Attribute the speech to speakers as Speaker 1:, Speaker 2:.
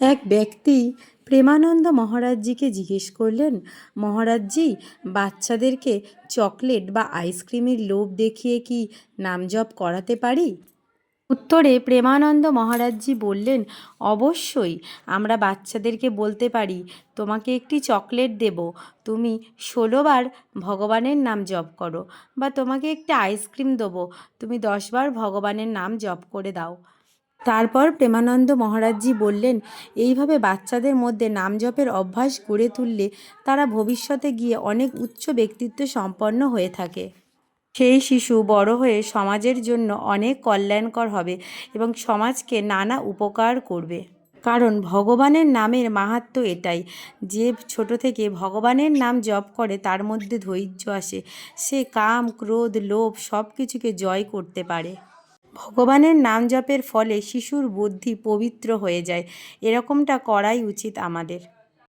Speaker 1: এক ব্যক্তি প্রেমানন্দ মহারাজজিকে জিজ্ঞেস করলেন, মহারাজজি, বাচ্চাদেরকে চকলেট বা আইসক্রিমের লোভ দেখিয়ে কি নাম জপ করাতে পারি? উত্তরে প্রেমানন্দ মহারাজজি বললেন, অবশ্যই, আমরা বাচ্চাদেরকে বলতে পারি, তোমাকে একটি চকলেট দেব, তুমি ষোলোবার ভগবানের নাম জপ করো, বা তোমাকে একটি আইসক্রিম দেবো, তুমি দশবার ভগবানের নাম জপ করে দাও। তারপর প্রেমানন্দ মহারাজজি বললেন, এইভাবে বাচ্চাদের মধ্যে নাম জপের অভ্যাস গড়ে তুললে তারা ভবিষ্যতে গিয়ে অনেক উচ্চ ব্যক্তিত্ব সম্পন্ন হয়ে থাকে। সেই শিশু বড় হয়ে সমাজের জন্য অনেক কল্যাণকর হবে এবং সমাজকে নানা উপকার করবে। কারণ ভগবানের নামের মাহাত্ম্য এটাই, যে ছোট থেকে ভগবানের নাম জপ করে তার মধ্যে ধৈর্য আসে, সে কাম, ক্রোধ, লোভ সব কিছুকে জয় করতে পারে। ভগবানের নাম জপের ফলে শিশুর বুদ্ধি পবিত্র হয়ে যায়। এরকমটা করাই উচিত আমাদের।